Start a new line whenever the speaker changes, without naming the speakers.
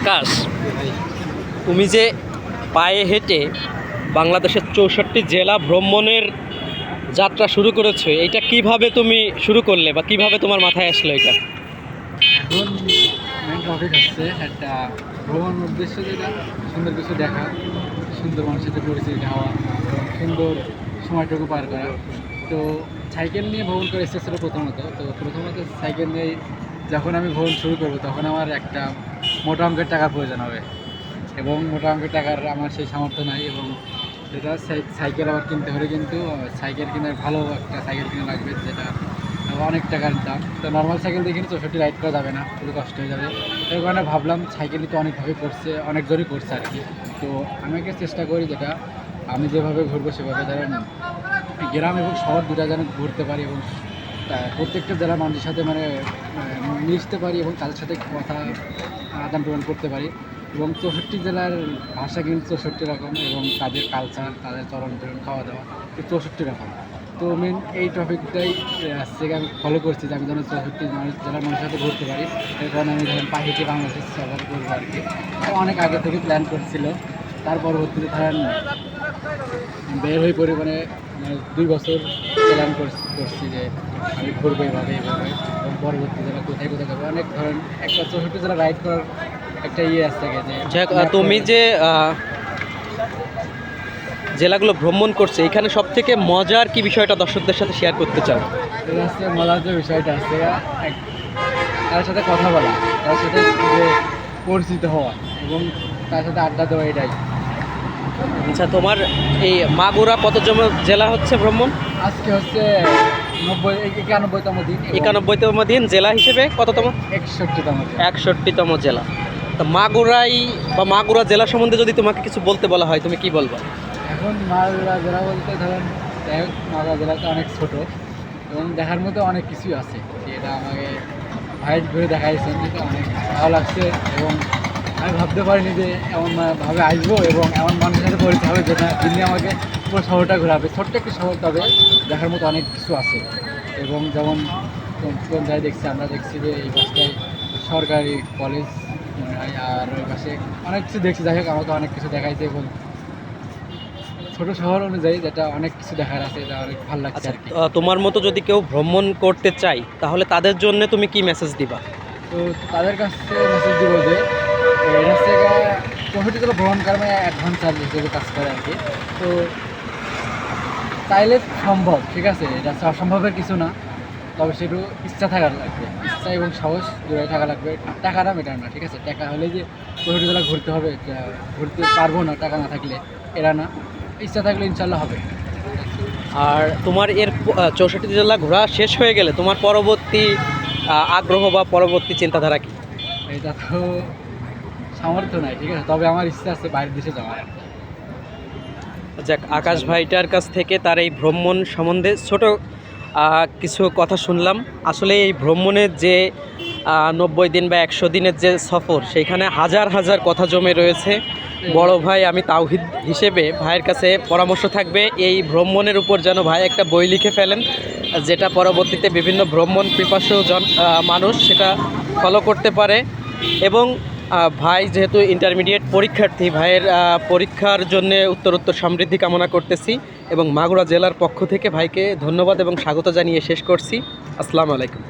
আকাশ, তুমি যে পায়ে হেঁটে বাংলাদেশের চৌষট্টি জেলা ভ্রমণের যাত্রা শুরু করেছ, এটা কীভাবে তুমি শুরু করলে বা কীভাবে তোমার মাথায় আসলো এটা?
হচ্ছে একটা ভ্রমণ উদ্দেশ্য যেটা, সুন্দর কিছু দেখা, সুন্দর মানুষের সাথে পরিচিত হওয়া সুন্দর সময়টুকু পার করা। তো সাইকেল নিয়ে ভ্রমণ করে এসেছিল প্রথমত। তো প্রথমত সাইকেল নিয়ে যখন আমি ভ্রমণ শুরু করব, তখন আমার একটা মোটা অঙ্কের টাকার প্রয়োজন হবে। এবং মোটা অঙ্কের টাকার আমার সেই সামর্থ্য নাই এবং সাই- সাইকেল আবার কিনতে হলে কিন্তু সাইকেল কেনার ভালো একটা সাইকেল কিনা লাগবে যেটা অনেক টাকার দাম। তো নর্মাল সাইকেল দিয়ে কিন্তু চৌষট্টি রাইড করা যাবে না, খুবই কষ্ট হয়ে যাবে। এই কারণে ভাবলাম সাইকেলই তো অনেকভাবে করছে অনেকজনই করছে আর কি। তো আমি একটা চেষ্টা করি যেটা, আমি যেভাবে ঘুরবো সেভাবে ধরেন গ্রাম এবং শহর দুটা যেন ঘুরতে পারি এবং প্রত্যেকটা জেলার মানুষের সাথে মানে মিশতে পারি এবং তাদের সাথে কথা, আদান প্রদান করতে পারি। এবং চৌষট্টি জেলার ভাষা কিন্তু চৌষট্টি রকম এবং তাদের কালচার তাদের চরণ চরণ খাওয়া দাওয়া চৌষট্টি রকম। তো মেন এই টপিকটাই আজকে আমি ফলো করছি যে আমি যেন চৌষট্টি মানুষ জেলার মানুষের সাথে ঘুরতে পারি। কারণে আমি ধরেন পাখিকে বাংলাদেশ সফর করব আর কি। অনেক আগে থেকে প্ল্যান করছিল। তার পরবর্তীতে ধরেন বের হয়ে পড়ে মানে মানে দুই বছর প্ল্যান করছি যে আমি ঘুরবো এভাবে এভাবে। এবং পরবর্তী জেলা কোথায় কোথায় যাব অনেক ধরেন একটা চৌষট্টি জেলা রাইড করার একটা ইয়ে আসছে যে
তুমি যে জেলাগুলো ভ্রমণ করছে এখানে সব থেকে মজার কি বিষয়টা দর্শকদের সাথে শেয়ার করতে চাও?
মজার যে বিষয়টা আছে তার সাথে কথা বলা তার সাথে যে পরিচিত হওয়া এবং তার সাথে আড্ডা দেওয়া এটাই।
আচ্ছা তোমার এই মাগুরা কততম জেলা হচ্ছে ভ্রমণ?
আজকে হচ্ছে নব্বই একানব্বইতম দিন
একানব্বইতম দিন জেলা হিসেবে কততম?
একষট্টিতম
একষট্টিতম জেলা। তো মাগুরাই বা মাগুরা জেলা সম্বন্ধে যদি তোমাকে কিছু বলতে বলা হয় তুমি কি বলবা?
এখন মাগুরা জেলা বলতে ধরেন যাই হোক মালদা জেলাটা অনেক ছোট এবং দেখার মতো অনেক কিছুই আছে। যেটা আমাকে ভাইট ঘুরে দেখাইছেন অনেক ভালো লাগছে এবং আমি ভাবতে পারিনি যে এমন ভাবে আসব এবং এমন মানুষের সাথে পরিচয় হবে যেটা যিনি আমাকে পুরো শহরটা ঘোরাবে। ছোট্ট একটি শহর তবে দেখার মতো অনেক কিছু আছে। এবং যেমন জায়গায় দেখছি আমরা দেখছি যে এই পাশটায় সরকারি কলেজ মনে হয় আর ওই পাশে অনেক কিছু দেখছি। যাই হোক আমাকে অনেক কিছু দেখাইছে এবং ছোট শহর অনুযায়ী যেটা অনেক কিছু দেখার আছে এটা অনেক ভালো লাগছে
আচ্ছা
আর কি।
তোমার মতো যদি কেউ ভ্রমণ করতে চাই তাহলে তাদের জন্য তুমি কি মেসেজ দিবা?
তো তাদের কাছে মেসেজ দিব যে এটা হচ্ছে প্রফিটগুলো ভ্রমণ করে মানে অ্যাডভান্স চার্জ হিসেবে কাজ করে আর কি। তো চাইলে সম্ভব ঠিক আছে? এটা অসম্ভবের কিছু না। তবে সেটু ইচ্ছা থাকার লাগবে। ইচ্ছা এবং সাহস দুটাই থাকা লাগবে। টাকাটা মেটার না ঠিক আছে? টাকা হলে যে প্রফিট জেলা ঘুরতে হবে ঘুরতে পারব না টাকা না থাকলে এরা না। ইচ্ছা থাকলে ইনশাল্লাহ হবে।
আর তোমার এর চৌষট্টি জেলা ঘোরা শেষ হয়ে গেলে তোমার পরবর্তী আগ্রহ বা পরবর্তী চিন্তাধারা কি?
এটা তো সামর্থ্য নাই, ঠিক আছে? তবে আমার ইচ্ছা আছে বাইরের দেশে যাওয়ার
যাক, আকাশ ভাইটার কাছ থেকে তার এই ভ্রমণ সম্বন্ধে ছোট কিছু কথা শুনলাম। আসলে এই ভ্রমণের যে নব্বই দিন বা একশো দিনের যে সফর সেইখানে হাজার হাজার কথা জমে রয়েছে। বড় ভাই, আমি তাওহিদ হিসেবে ভাইয়ের কাছে পরামর্শ থাকবে, এই ভ্রমণের উপর যেন ভাই একটা বই লিখে ফেলেন, যেটা পরবর্তীতে বিভিন্ন ভ্রমণ পিপাসু জন মানুষ সেটা ফলো করতে পারে। এবং ভাই যেহেতু ইন্টারমিডিয়েট পরীক্ষার্থী, ভাইয়ের পরীক্ষার জন্য উত্তরোত্তর সমৃদ্ধি কামনা করতেছি এবং মাগুরা জেলার পক্ষ থেকে ভাইকে ধন্যবাদ এবং স্বাগত জানিয়ে শেষ করছি। আসসালামু আলাইকুম।